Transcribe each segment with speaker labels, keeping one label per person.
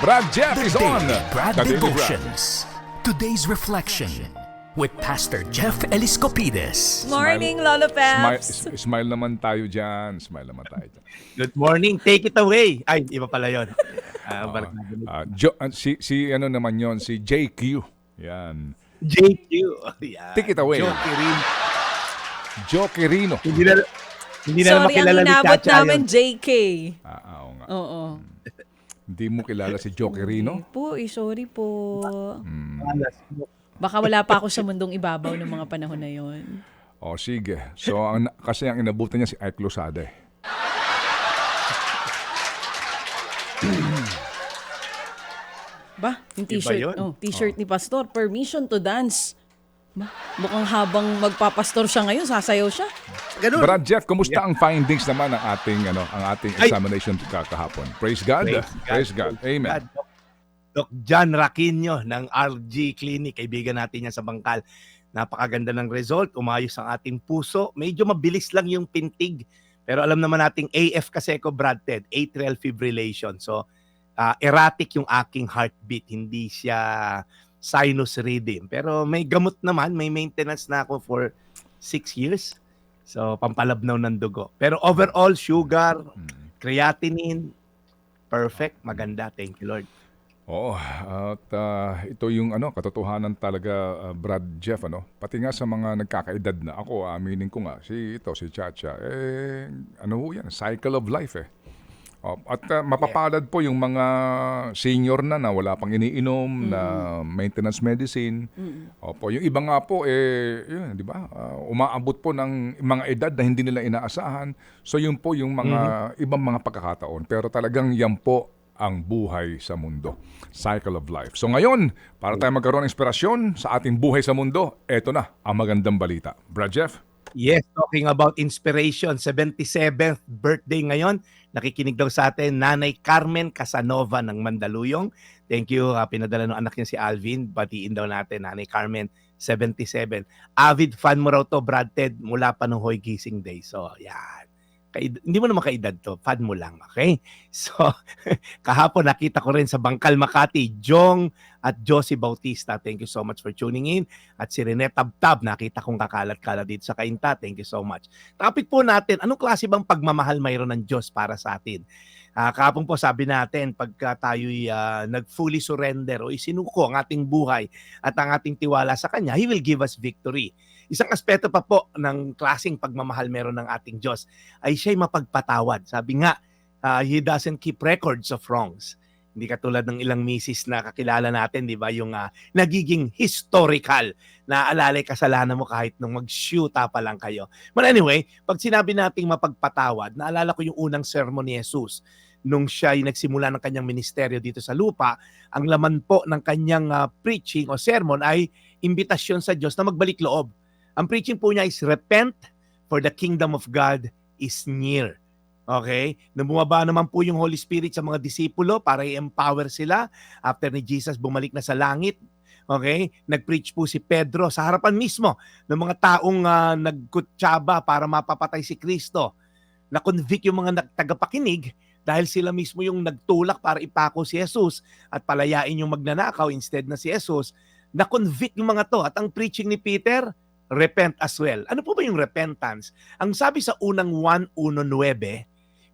Speaker 1: Brad Jeff
Speaker 2: The
Speaker 1: is on.
Speaker 2: Daily Brad
Speaker 1: The Daily Brad.
Speaker 2: Devotions. Today's reflection with Pastor Jeff Eliscopides.
Speaker 3: Morning, Lolo
Speaker 1: Smile,
Speaker 3: Peps.
Speaker 1: s- smile naman tayo dyan. Smile naman tayo dyan.
Speaker 4: Good morning, take it away. Ay, iba pala yun. Ah, barkada ni
Speaker 1: Ah, Jo- ah, si, si ano naman yon si JQ. Yan.
Speaker 4: JQ. Yan.
Speaker 1: Take it away. Joe Quirino.
Speaker 4: Hindi na, hindi na
Speaker 3: Sorry, ang
Speaker 4: makilala ni
Speaker 3: inabot namin. JK.
Speaker 1: Ah, ah, oo nga.
Speaker 3: Oo.
Speaker 1: Hindi mo kilala si Joe Quirino?
Speaker 3: Hindi po, eh, sorry po.
Speaker 4: Alas mo.
Speaker 3: Baka wala pa ako sa mundong ibabaw ng mga panahon na yon.
Speaker 1: O sige. So, ang, kasi ang inabutan niya si Ike Losada eh.
Speaker 3: Ba, yung t-shirt,
Speaker 4: yun.
Speaker 3: oh, t-shirt ni Pastor, permission to dance. Ba, mukhang habang magpapastor siya ngayon, sasayaw siya.
Speaker 4: Ganun.
Speaker 1: Brad Jeff, kumusta ang findings naman ng ating ano, ang ating
Speaker 4: Ay.
Speaker 1: examination kahapon? Praise God. Praise God. Amen.
Speaker 4: Doc, Doc John Raquinho ng RG Clinic, kaibigan natin yan sa Bangkal. Napakaganda ng result, umayos ang ating puso. Medyo mabilis lang yung pintig. Pero alam naman nating AF kasi ko, Brad Ted, atrial fibrillation. So, ah, erratic yung aking heartbeat. Hindi siya sinus rhythm. Pero may gamot naman, may maintenance na ako for six years. So, pampalabnaw ng dugo. Pero overall, sugar, creatinine, perfect, maganda. Thank you, Lord.
Speaker 1: Oo, at ah, ito yung ano, katotohanan talaga ah, Brad Jeff ano. Pati nga sa mga nagkakaedad na ako, aminin ko nga si ito si Chacha, eh ano ho yan, cycle of life eh. Oh, at ah, mapapalad po yung mga senior na na wala pang iniinom na maintenance medicine. Opo, yung iba nga po eh yun, 'di ba? Ah, umaabot po ng mga edad na hindi nila inaasahan. So yun po yung mga ibang mga pagkakataon. Pero talagang yan po ang buhay sa mundo. Cycle of life. So ngayon, para tayo magkaroon ng inspirasyon sa ating buhay sa mundo, eto na ang magandang balita. Brad Jeff?
Speaker 4: Yes, talking about inspiration, 77th birthday ngayon. Nakikinig daw sa atin Nanay Carmen Casanova ng Mandaluyong. Thank you. ah, pinadala ng anak niya si Alvin. Batiin daw natin Nanay Carmen 77. Avid fan mo raw to, Brad Ted, mula pa nung Hoy Gising Day. So, yan. Kaid- hindi mo naman kaedad to, fan mo lang, okay? So, kahapon nakita ko rin sa Bangkal Makati, Jong at Josie Bautista. Thank you so much for tuning in. At si Rene Tabtab, nakita kong kakalat-kalat dito sa Kainta. Thank you so much. Topic po natin, anong klase bang pagmamahal mayroon ng Diyos para sa atin? Ah, kahapon po sabi natin, pagka tayo'y ah, nag-fully surrender o isinuko ang ating buhay at ang ating tiwala sa Kanya, He will give us victory. Isang aspeto pa po ng klaseng pagmamahal meron ng ating Diyos ay siya'y mapagpatawad. Sabi nga, ah, He doesn't keep records of wrongs. Hindi katulad ng ilang misis na kakilala natin, di ba? Yung ah, nagiging historical na alalay kasalanan mo kahit nung mag-shoota pa lang kayo. But anyway, pag sinabi nating mapagpatawad, naalala ko yung unang sermon ni Jesus nung siya ay nagsimula ng kanyang ministeryo dito sa lupa, ang laman po ng kanyang ah, preaching o sermon ay imbitasyon sa Diyos na magbalik loob. Ang preaching po niya is repent for the kingdom of God is near. Okay? Nung bumaba naman po yung Holy Spirit sa mga disipulo para i-empower sila after ni Jesus bumalik na sa langit. Okay? Nag-preach po si Pedro sa harapan mismo ng mga taong uh, nagkutsaba para mapapatay si Kristo. Na-convict yung mga nag- tagapakinig dahil sila mismo yung nagtulak para ipako si Jesus at palayain yung magnanakaw instead na si Jesus. Na-convict yung mga to. At ang preaching ni Peter, repent as well. Ano po ba yung repentance? Ang sabi sa unang 1.1.9,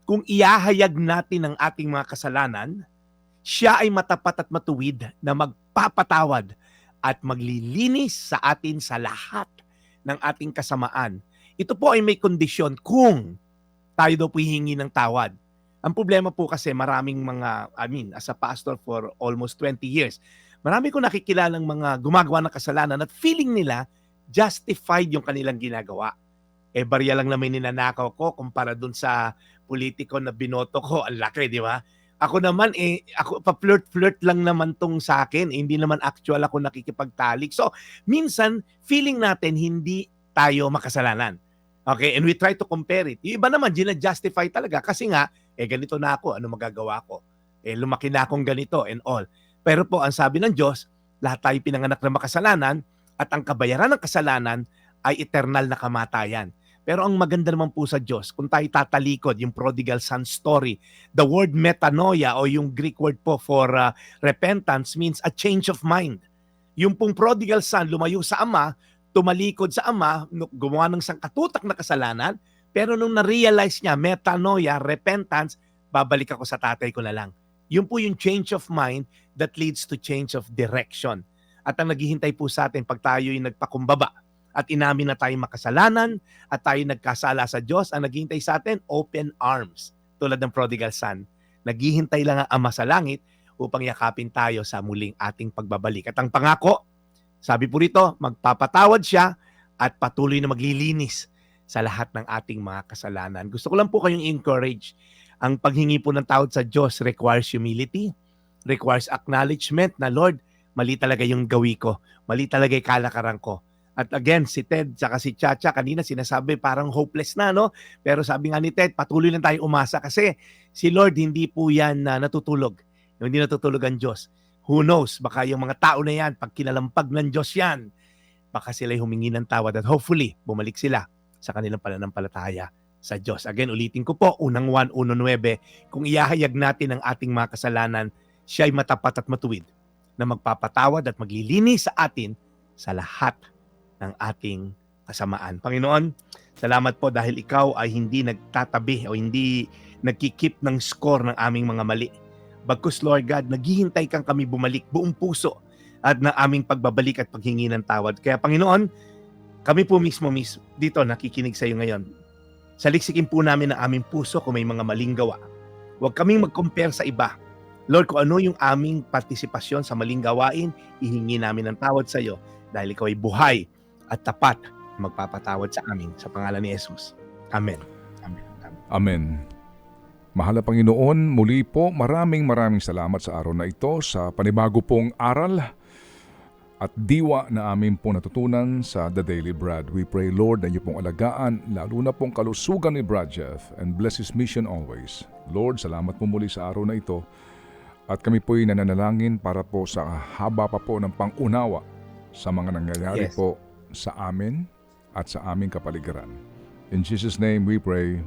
Speaker 4: kung iahayag natin ang ating mga kasalanan, siya ay matapat at matuwid na magpapatawad at maglilinis sa atin sa lahat ng ating kasamaan. Ito po ay may kondisyon kung tayo daw po hihingi ng tawad. Ang problema po kasi maraming mga, I mean, as a pastor for almost 20 years, marami ko nakikilalang mga gumagawa ng kasalanan at feeling nila justified yung kanilang ginagawa. Eh, barya lang naman ninanakaw ko kumpara dun sa politiko na binoto ko. Ang laki, di ba? Ako naman, eh, ako, pa-flirt-flirt lang naman tong sa akin. Eh, hindi naman actual ako nakikipagtalik. So, minsan, feeling natin hindi tayo makasalanan. Okay? And we try to compare it. Yung iba naman, gina-justify talaga. Kasi nga, eh, ganito na ako. Ano magagawa ko? Eh, lumaki na akong ganito and all. Pero po, ang sabi ng Diyos, lahat tayo pinanganak na makasalanan at ang kabayaran ng kasalanan ay eternal na kamatayan. Pero ang maganda naman po sa Diyos, kung tayo tatalikod, yung prodigal son story, the word metanoia o yung Greek word po for uh, repentance means a change of mind. Yung pong prodigal son lumayo sa ama, tumalikod sa ama, gumawa ng sangkatutak na kasalanan, pero nung na-realize niya, metanoia, repentance, babalik ako sa tatay ko na lang. Yun po yung change of mind that leads to change of direction. At ang naghihintay po sa atin pag tayo yung nagpakumbaba at inamin na tayo makasalanan at tayo nagkasala sa Diyos, ang naghihintay sa atin, open arms. Tulad ng prodigal son. Naghihintay lang ang ama sa langit upang yakapin tayo sa muling ating pagbabalik. At ang pangako, sabi po rito, magpapatawad siya at patuloy na maglilinis sa lahat ng ating mga kasalanan. Gusto ko lang po kayong encourage. Ang paghingi po ng tawad sa Diyos requires humility, requires acknowledgement na Lord, mali talaga yung gawi ko. Mali talaga yung kalakaran ko. At again, si Ted tsaka si Chacha kanina sinasabi parang hopeless na, no? Pero sabi nga ni Ted, patuloy lang tayo umasa kasi si Lord hindi po yan na natutulog. Hindi natutulog ang Diyos. Who knows? Baka yung mga tao na yan, pag kinalampag ng Diyos yan, baka sila'y humingi ng tawad at hopefully, bumalik sila sa kanilang pananampalataya sa Diyos. Again, ulitin ko po, unang 1.1.9, kung iahayag natin ang ating mga kasalanan, siya ay matapat at matuwid na magpapatawad at maglilinis sa atin sa lahat ng ating kasamaan. Panginoon, salamat po dahil ikaw ay hindi nagtatabi o hindi nagkikip ng score ng aming mga mali. Bagkus Lord God, naghihintay kang kami bumalik buong puso at na aming pagbabalik at paghingi ng tawad. Kaya Panginoon, kami po mismo mis dito nakikinig sa iyo ngayon. Saliksikin po namin ang aming puso kung may mga maling gawa. Huwag kaming mag-compare sa iba. Lord, kung ano yung aming partisipasyon sa maling gawain, ihingi namin ng tawad sa iyo dahil ikaw ay buhay at tapat magpapatawad sa amin sa pangalan ni Jesus. Amen. Amen. Amen.
Speaker 1: Amen. Mahal na Panginoon, muli po maraming maraming salamat sa araw na ito sa panibago pong aral at diwa na amin po natutunan sa The Daily Bread. We pray, Lord, na iyo pong alagaan, lalo na pong kalusugan ni Brad Jeff and bless his mission always. Lord, salamat po muli sa araw na ito at kami po'y nananalangin para po sa haba pa po ng pangunawa sa mga nangyayari
Speaker 4: Yes.
Speaker 1: po sa amin at sa aming kapaligiran. In Jesus' name we pray.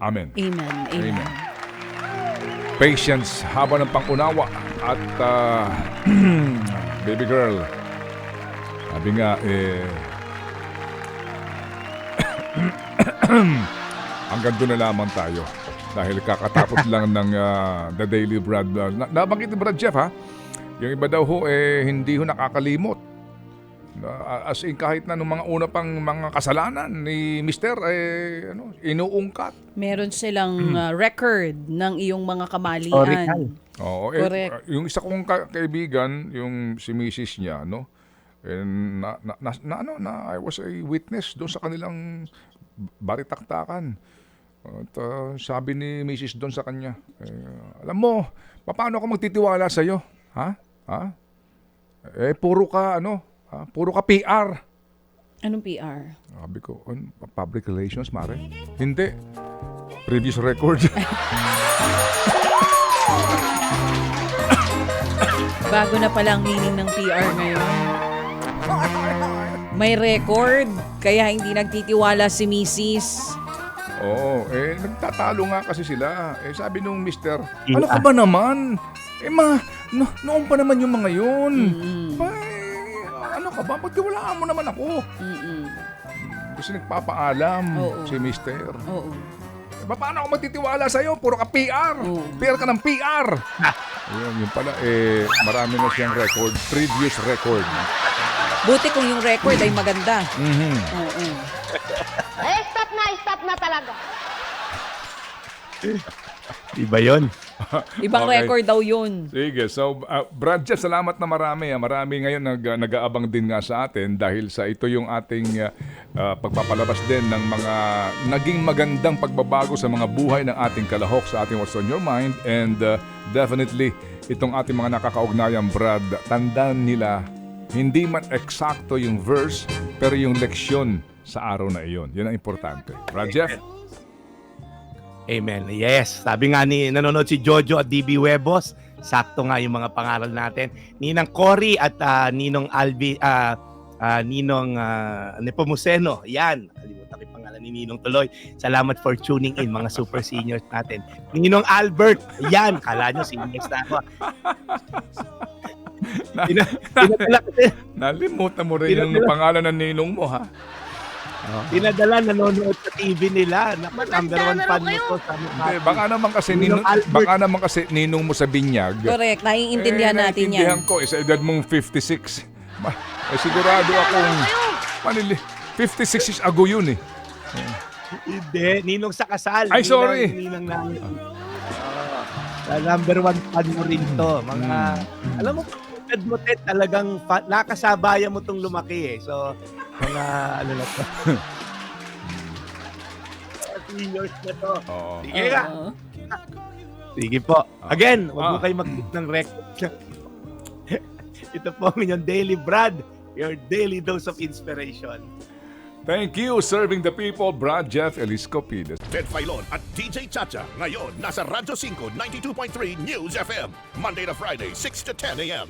Speaker 1: Amen.
Speaker 3: Amen. Amen.
Speaker 1: Amen. Patience, haba ng pangunawa at ah, baby girl. Sabi nga eh hanggang doon na lamang tayo dahil kakatapos lang ng ah, The Daily Brad. Uh, na, nabanggit ni Brad Jeff ha, yung iba daw ho eh hindi ho nakakalimot. Na- as in kahit na nung mga una pang mga kasalanan ni Mister eh ano, inuungkat.
Speaker 3: Meron silang uh, record ng iyong mga kamalian.
Speaker 4: Historical.
Speaker 1: Oo, eh,
Speaker 3: Correct.
Speaker 1: uh, yung isa kong ka- kaibigan, yung si Mrs. niya, no? And na, na, na, na- ano, na I was a witness doon sa kanilang baritaktakan. At uh, sabi ni Mrs. doon sa kanya, eh, alam mo, paano ako magtitiwala sa iyo? Ha? Ha? Eh puro ka ano, ha? puro ka PR.
Speaker 3: Anong PR?
Speaker 1: Sabi ko, "Ano, public relations, mare? Hindi. Previous record.
Speaker 3: Bago na pala ang meaning ng PR ngayon. May record, kaya hindi nagtitiwala si Mrs.
Speaker 1: Oo, eh nagtatalo nga kasi sila. Eh sabi nung mister,
Speaker 4: Yeah.
Speaker 1: ano ka ba naman? Eh ma, no, noon pa naman yung mga yun.
Speaker 3: Mm-mm.
Speaker 1: Pa, eh, ano ka ba? Pagtiwalaan mo naman ako.
Speaker 3: Mm-mm.
Speaker 1: Kasi nagpapaalam
Speaker 3: Oo.
Speaker 1: si mister.
Speaker 3: Oo.
Speaker 1: Eh, ba, paano ako magtitiwala sa'yo? Puro ka PR.
Speaker 3: Oo.
Speaker 1: PR ka ng PR. Ayun, yun pala, eh, marami na siyang record. Previous record.
Speaker 3: Buti kung yung record ay maganda.
Speaker 1: Mhm.
Speaker 3: Oo.
Speaker 5: Eh, stop na, stop na talaga.
Speaker 4: Iba yon.
Speaker 3: Ibang
Speaker 1: Okay.
Speaker 3: record daw yun.
Speaker 1: Sige, so uh, Brad Jeff, salamat na marami. ah. Marami ngayon nag, uh, nag-aabang din nga sa atin dahil sa ito yung ating uh, uh, pagpapalabas din ng mga naging magandang pagbabago sa mga buhay ng ating kalahok sa ating What's on Your Mind and uh, definitely itong ating mga nakakaugnayang Brad, tandaan nila hindi man eksakto yung verse pero yung leksyon sa araw na iyon. Yun ang importante. Brad Jeff?
Speaker 4: Amen. Yes. Sabi nga ni nanonood si Jojo at DB Webos, sakto nga yung mga pangaral natin. Ninang Cory at ah, Ninong Albi, ah, ah, Ninong ah, Nepomuceno. Yan. Kalimutan ko yung pangalan ni Ninong tuloy. Salamat for tuning in mga super seniors natin. Ninong Albert. Yan. Kala nyo, seniors na ako. Pina, pinadala,
Speaker 1: Nalimutan mo rin yung pangalan ng ninong mo, ha?
Speaker 4: Pinadala, nanonood sa TV nila. Naku, number one fan mo
Speaker 5: kayo.
Speaker 4: to sa
Speaker 1: Hindi, baka naman kasi
Speaker 4: Ninong
Speaker 1: ninong,
Speaker 4: Albert.
Speaker 1: baka naman kasi ninong mo sa binyag.
Speaker 3: Correct, naiintindihan
Speaker 1: eh,
Speaker 3: natin yan.
Speaker 1: naiintindihan ko, eh, sa edad mong 56. Ma- eh, sigurado akong, manili, 56 is ago yun eh.
Speaker 4: Hindi, ninong sa kasal.
Speaker 1: Ay,
Speaker 4: Ninang-
Speaker 1: sorry.
Speaker 4: Ninang namin. Ah, number one fan mo rin to. Mga,
Speaker 1: Hmm.
Speaker 4: alam mo, edad mo, Ted, talagang fa- nakasabaya mo tong lumaki eh. So, mga, ano na to. Seniors na to.
Speaker 1: Oo.
Speaker 4: Sige nga.
Speaker 3: Oo.
Speaker 4: Sige po. Again, wag mo
Speaker 1: Ah.
Speaker 4: kayo mag ng record. Ito po ang inyong Daily Brad, your daily dose of inspiration.
Speaker 1: Thank you, serving the people, Brad Jeff Eliscopides.
Speaker 6: Ted Filon at DJ Chacha. Ngayon, nasa Radyo 5, 92.3 News FM. Monday to Friday, 6 to 10 a.m.